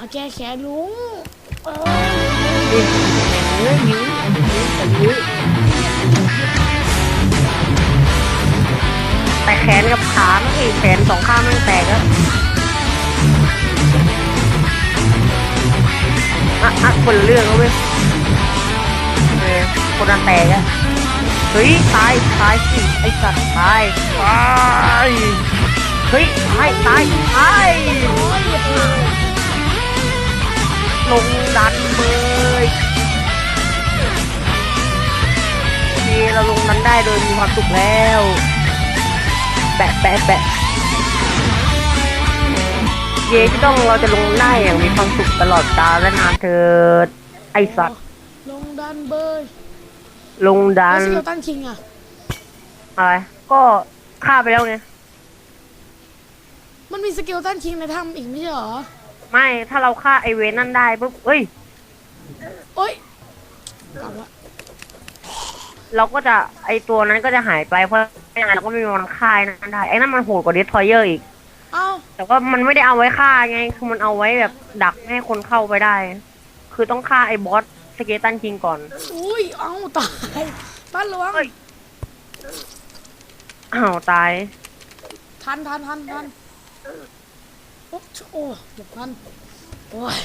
มาแก้แค้นลุงเออนี่เนื้อหิวหิวแต่หิวแต่แขนกับขาไม่แขนสองข้างมันแตกแล้วอะอะคนเรื่องแล้วเว้ยเออคนละแตกอะเฮ้ยตายตายสิไอสัตว์ตายตายเฮ้ยตายตายตายโอ้ย ดันเลยโอเคเราลงดันได้โดยมีความสุขแล้วแบะแบะแบะเย่ที่ต้องเราจะลงได้อย่างมีความสุขตลอดกาลและนานเถิดไอสัตว์ลงดันเบอร์ลงดัแล้วนสกิลตันคิงอะอะไรก็ฆ่าไปแล้วไงมันมีสกิลตันคิงในถ้ำอีกไม่ใช่เหรอ ไม่ถ้าเราฆ่าไอเวนนั่นได้ปุ๊บเอ้ย โอ้ยกลับละเราก็จะไอตัวนั้นก็จะหายไปเพราะยังไงเราก็ไม่มีวันฆ่าไอ้นั่นได้ไอ้นั่นมันโหดกว่าเดสทอยเยอร์อีก เอ้าแต่ว่ามันไม่ได้เอาไว้ฆ่าไงคือมันเอาไว้แบบดักไม่ให้คนเข้าไปได้ คือต้องฆ่าไอ้บอสสเกตันคิงก่อน อุ้ยเอ้าตายตันระวังเฮ้ย อ้าวตายทันทันทันทัน โอ้โอ้หลบทันโอ้ย